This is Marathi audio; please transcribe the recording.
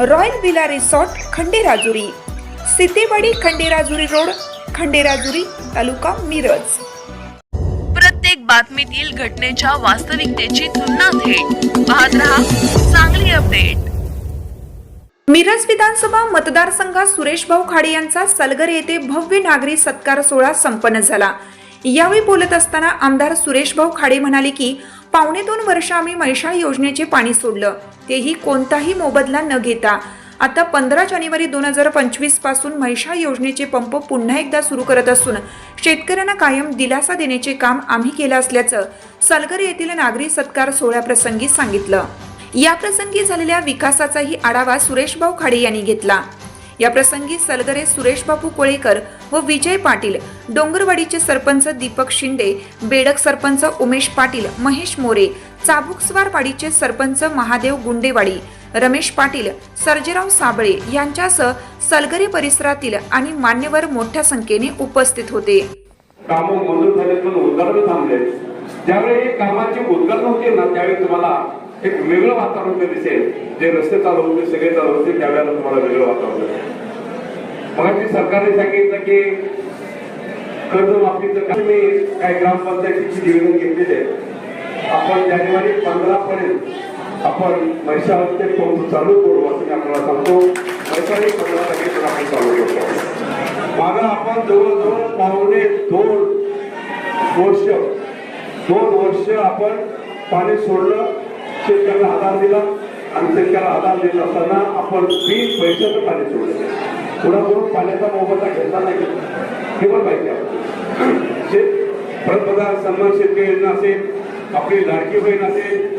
Royal villa resort Khanderajuri. Sitewadi Khanderajuri road Khanderajuri taluka Miraj. प्रत्येक बातमीतील घटनेच्या वास्तविकतेची तुलना थेट. पाहत रहा चांगली अपडेट. मिरज विधानसभा मतदारसंघात सुरेशभाऊ खाडे यांचा सलगर येथे भव्य नागरी सत्कार सोहळा संपन्न झाला. यावेळी बोलत असताना आमदार सुरेशभाऊ खाडे म्हणाले की पावणे दोन वर्ष आम्ही मैशाळ योजनेचे पाणी सोडलं. तेही कोणताही मोबदला न घेता. आता पंधरा जानेवारी दोन हजार पंचवीसपासून म्हैशाळ योजनेचे पंप पुन्हा एकदा सुरू करत असून शेतकऱ्यांना कायम दिलासा देण्याचे काम आम्ही केलं असल्याचं सलगर येथील नागरी सत्कार सोहळ्याप्रसंगी सांगितलं. याप्रसंगी झालेल्या विकासाचाही आढावा सुरेशभाऊ खाडे यांनी घेतला. याप्रसंगी सलगरे सुरेशबाबू कोळेकर व विजय पाटील डोंगरवाडीचे सरपंच दीपक शिंदे बेडक सरपंच उमेश पाटील महेश मोरे चाबुकस्वारवाडीचे सरपंच महादेव गुंडेवाडी रमेश पाटील सर्जेराव साबळे यांच्यासह सलगरे परिसरातील आणि मान्यवर मोठ्या संख्येने उपस्थित होते. कामं मंजूर झाले पण उद्घाटन थांबले ज्यावेळी कामाची उद्घाटन होते ना त्यावेळी तुम्हाला एक वेगळं वातावरण ते दिसेल. जे रस्ते चालू होते सगळे चालू होते त्यावेळेला तुम्हाला वेगळं वातावरण दिसेल. मग सरकारने सांगितलं की कर्जमाफीचं काम मी काही ग्रामपंचायतीची निवेदन घेतलेले आहे. आपण जानेवारी पंधरा पर्यंत आपण म्हैसाळचे पंप चालू करू असं मी आपल्याला सांगतो. म्हैसाळी पंधरा तारखेपासून आपण चालू करतो मागं आपण जवळजवळ पाहुणे दोन वर्ष दोन वर्ष आपण पाणी सोडलं. शेतकऱ्याला आधार दिला आणि शेतकऱ्याला आधार देत असताना आपण बीज पैशाचं पाणी सोडलं. कोणाकडून पाण्याचा मोबदला घेतला नाही हे पण माहिती आहे. शेत पंतप्रधान सन्मान शेतकरी योजना असेल आपली लाडकी बहीण असेल